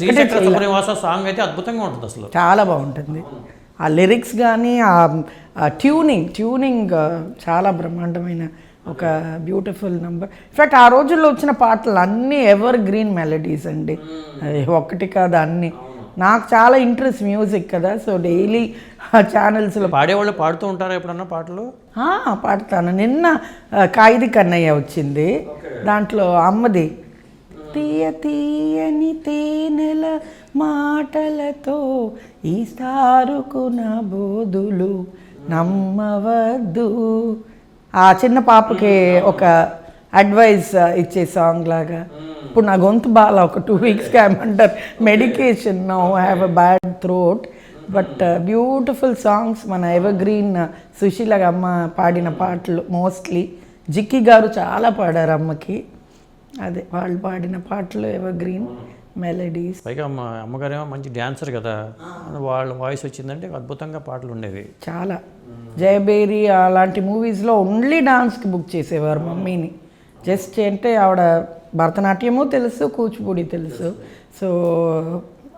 శ్రీచక్ర song అయితే అద్భుతంగా ఉంటుంది అసలు. చాలా బాగుంటుంది. ఆ లిరిక్స్ కానీ ఆ ట్యూనింగ్ ట్యూనింగ్ చాలా బ్రహ్మాండమైన ఒక బ్యూటిఫుల్ నంబర్ ఇన్ఫాక్ట్ ఆ రోజుల్లో వచ్చిన పాటలు అన్నీ ఎవర్ గ్రీన్ మెలడీస్ అండి అది ఒక్కటి కాదు అన్నీ. నాకు చాలా ఇంట్రెస్ట్ మ్యూజిక్ కదా సో డైలీ ఆ ఛానల్స్లో పాడేవాళ్ళు పాడుతూ ఉంటారా ఎప్పుడన్నా పాటలు? పాడతాను. నిన్న ఖైదీ కన్నయ్య వచ్చింది. దాంట్లో అమ్మది. తీయ తీయని తేనెల మాటలతో ఈ నా బోధులు నమ్మవద్దు. ఆ చిన్న పాపకి ఒక అడ్వైస్ ఇచ్చే సాంగ్ లాగా. ఇప్పుడు నా గొంతు బాగా ఒక టూ వీక్స్కి ఏమంటారు medication no have a bad throat but beautiful songs మన ఎవర్ గ్రీన్ సుశీల అమ్మ పాడిన పాటలు మోస్ట్లీ జిక్కి గారు చాలా పాడారు అమ్మకి. అదే వాళ్ళు పాడిన పాటలు ఎవర్ గ్రీన్ మెలడీస్ పైగా మా అమ్మగారేమో మంచి డ్యాన్సర్ కదా. వాళ్ళ వాయిస్ వచ్చిందంటే అద్భుతంగా పాటలు ఉండేవి. చాలా. జయబేరి అలాంటి మూవీస్లో ఓన్లీ డాన్స్కి బుక్ చేసేవారు మమ్మీని. జస్ట్ అంటే ఆవిడ భరతనాట్యము తెలుసు కూచిపూడి తెలుసు. So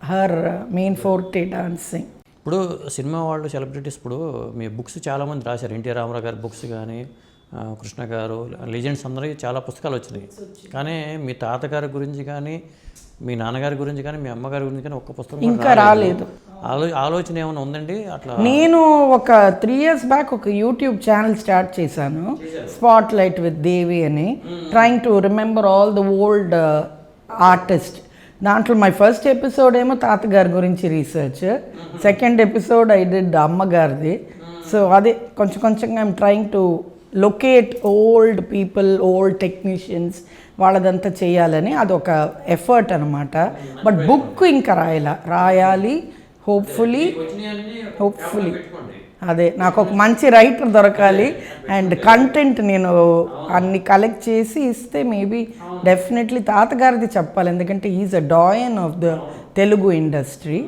her main forte dancing ఇప్పుడు సినిమా వాళ్ళు సెలబ్రిటీస్ ఇప్పుడు మీ బుక్స్ చాలామంది రాశారు. ఎన్టీ రామారావు గారి బుక్స్ కానీ కృష్ణ గారు లెజెండ్స్ అందరికీ చాలా పుస్తకాలు వచ్చినాయి. కానీ మీ తాతగారి గురించి కానీ మీ నాన్నగారి గురించి కానీ మీ అమ్మగారి గురించి కానీ ఒక్క పుస్తకం ఇంకా రాలేదు. ఆలో ఆలోచన ఏమైనా ఉందండి? అట్లా నేను ఒక త్రీ ఇయర్స్ బ్యాక్ ఒక యూట్యూబ్ ఛానల్ స్టార్ట్ చేశాను. స్పాట్ లైట్ విత్ దేవి అని. Trying to remember all the old artist. దాంట్లో మై ఫస్ట్ ఎపిసోడ్ ఏమో తాతగారి గురించి research. Second episode I did అమ్మగారిది. So అదే కొంచెం కొంచెంగా I'm trying to locate old people old technicians వాళ్ళదంతా చేయాలని అదొక ఎఫర్ట్ అనమాట బట్ బుక్ ఇంకా రాయాల. రాయాలి హోప్ఫుల్లీ హోప్ఫుల్లీ అదే నాకు ఒక మంచి రైటర్ దొరకాలి. అండ్ కంటెంట్ నేను అన్ని కలెక్ట్ చేసి ఇస్తే మేబీ డెఫినెట్లీ తాతగారిది చెప్పాలి. ఎందుకంటే is a doyen of the Telugu industry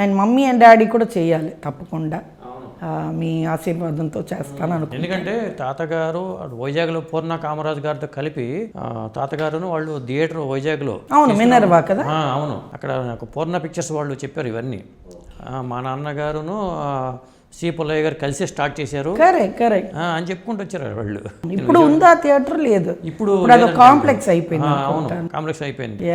and mummy and daddy కూడా చేయాలి తప్పకుండా. మీ ఆశీర్వాదంతో చేస్తాను ఎందుకంటే తాతగారు వైజాగ్లో పూర్ణ కామరాజు గారితో కలిపి తాతగారును వాళ్ళు థియేటర్ వైజాగ్లో అవును మినర్వా కదా? అవును. అక్కడ నాకు పూర్ణ పిక్చర్స్ వాళ్ళు చెప్పారు ఇవన్నీ. మా నాన్నగారును సి పుల్లయ్య గారు కలిసి స్టార్ట్ చేశారు. Correct correct. అని చెప్పుకుంటూ వచ్చారు వాళ్ళు. ఇప్పుడు ఉందా థియేటర్? లేదు. ఇప్పుడు కాంప్లెక్స్ అయిపోయింది అవును. కాంప్లెక్స్ అయిపోయింది.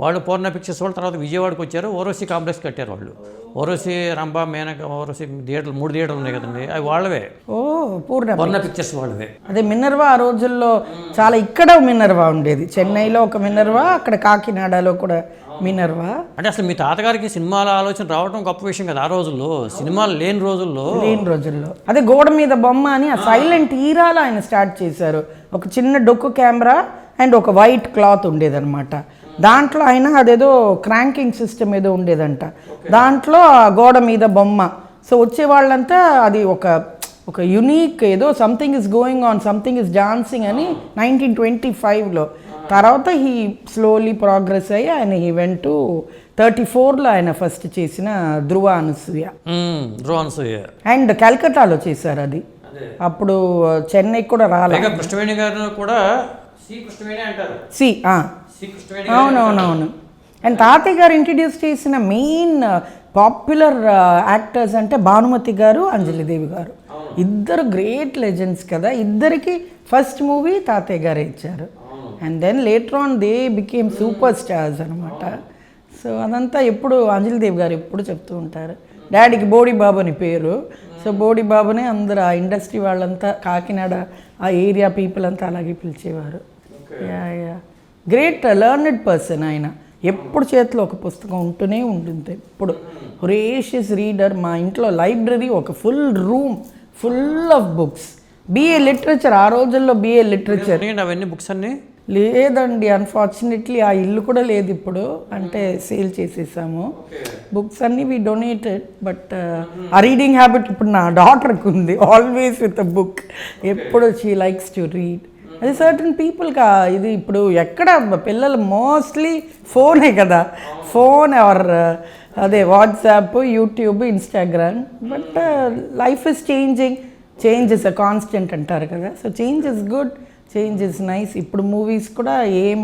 వాళ్ళు పూర్ణ పిక్చర్స్ వాళ్ళు తర్వాత విజయవాడకి వచ్చారు. ఓరోసి కాంప్లెక్స్ కట్టారు వాళ్ళు. ఓరోసి రంభ మేనక ఓరోసి థియేటర్లు మూడు థియేటర్లు ఉన్నాయి కదండి. అవి వాళ్ళవే. ఓ పూర్ణ పూర్ణ పిక్చర్స్ వాళ్ళవే. అదే మినర్వా ఆ రోజుల్లో చాలా ఇక్కడ మినర్వా ఉండేది. చెన్నైలో ఒక మినర్వా అక్కడ కాకినాడలో కూడా మినర్వా అంటే అసలు మీ తాతగారికి సినిమాల ఆలోచన రావడం గొప్ప విషయం కదా ఆ రోజుల్లో. సినిమాలు లేని రోజుల్లో. లేని రోజుల్లో. అదే గోడ మీద బొమ్మ అని ఆ సైలెంట్ ఈరాలో ఆయన స్టార్ట్ చేశారు. ఒక చిన్న డొక్కు కెమెరా అండ్ ఒక వైట్ క్లాత్ ఉండేదన్నమాట. దాంట్లో ఆయన అదేదో క్రాంకింగ్ సిస్టమ్ ఏదో ఉండేదంట. దాంట్లో ఆ గోడ మీద బొమ్మ. సో వచ్చే వాళ్ళంతా అది ఒక ఒక యునీక్ ఏదో something is going on something is dancing అని నైన్టీన్ ట్వంటీ ఫైవ్లో తర్వాత హీ స్లోలీ ప్రోగ్రెస్ అయ్యి ఆయన హీ వెంట్ టు థర్టీ ఫోర్లో ఆయన ఫస్ట్ చేసిన ధృవ అనసూయ. డ్రోన్స్ అండ్ కలకత్తాలో చేశారు అది. అప్పుడు చెన్నై కూడా రాలే. పైగా కృష్ణవేణి గారు కూడా సి అవునవునవును. అండ్ తాతయ్య గారు ఇంట్రడ్యూస్ చేసిన మెయిన్ పాపులర్ యాక్టర్స్ అంటే భానుమతి గారు అంజలిదేవి గారు. ఇద్దరు గ్రేట్ లెజెండ్స్ కదా. ఇద్దరికి ఫస్ట్ మూవీ తాతయ్య గారే ఇచ్చారు. And then later on they became super stars అనమాట సో అదంతా ఎప్పుడు అంజలిదేవి గారు ఎప్పుడు చెప్తూ ఉంటారు. డాడీకి బోడి బాబు అని పేరు. సో బోడి బాబునే అందరు ఆ ఇండస్ట్రీ వాళ్ళంతా కాకినాడ ఆ ఏరియా పీపుల్ అంతా అలాగే పిలిచేవారు. Yeah yeah great learned person ఆయన. ఎప్పుడు చేతిలో ఒక పుస్తకం ఉంటూనే ఉంటుంది ఎప్పుడు. హొరేషియస్ రీడర్ మా ఇంట్లో లైబ్రరీ ఒక full room full of books BA literature ఆ రోజుల్లో బిఏ లిటరేచర్ అవన్నీ బుక్స్ అన్ని? లేదండి అన్ఫార్చునేట్లీ ఆ ఇల్లు కూడా లేదు ఇప్పుడు. అంటే సేల్ చేసేసాము. బుక్స్ అన్నీ వి డొనేటెడ్ బట్ ఆ రీడింగ్ హ్యాబిట్ ఇప్పుడు నా డాటర్కి ఉంది ఆల్వేస్ విత్ అ బుక్ ఎప్పుడు షీ లైక్స్ టు రీడ్ అది సర్టన్ పీపుల్కి ఇది ఇప్పుడు ఎక్కడ పిల్లలు మోస్ట్లీ ఫోనే కదా. ఫోన్ ఆర్ uh, అదే WhatsApp YouTube Instagram but life is changing change is a constant అంటారు కదా. So change is good change is nice ఇప్పుడు మూవీస్ కూడా ఏం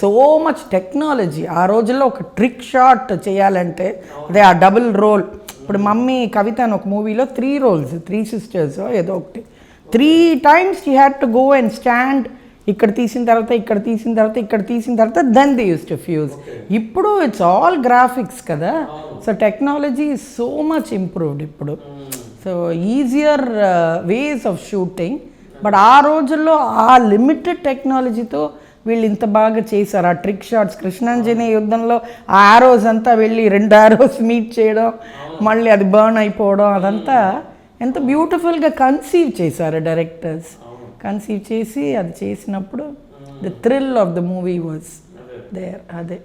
సో మచ్ టెక్నాలజీ ఆ రోజుల్లో ఒక ట్రిక్ షాట్ చేయాలంటే అదే ఆ డబుల్ రోల్ ఇప్పుడు మమ్మీ కవిత అని ఒక మూవీలో త్రీ రోల్స్ త్రీ సిస్టర్స్ ఏదో ఒకటి. Three times you had to go and stand ఇక్కడ తీసిన తర్వాత ఇక్కడ తీసిన తర్వాత ఇక్కడ తీసిన తర్వాత then they use to fuse ఇప్పుడు ఇట్స్ ఆల్ గ్రాఫిక్స్ కదా. So technology so much improved ఇప్పుడు. So easier ways of shooting but ఆ రోజుల్లో ఆ లిమిటెడ్ టెక్నాలజీతో వీళ్ళు ఇంత బాగా చేశారు. ఆ ట్రిక్ షాట్స్ కృష్ణాంజనేయ యుద్ధంలో ఆ ఆరోస్ అంతా వెళ్ళి రెండు ఆరోస్ మీట్ చేయడం మళ్ళీ అది బర్న్ అయిపోవడం అదంతా ఎంత బ్యూటిఫుల్గా కన్సీవ్ చేశారు డైరెక్టర్స్ కన్సీవ్ చేసి అది చేసినప్పుడు the thrill of the movie was there అదే.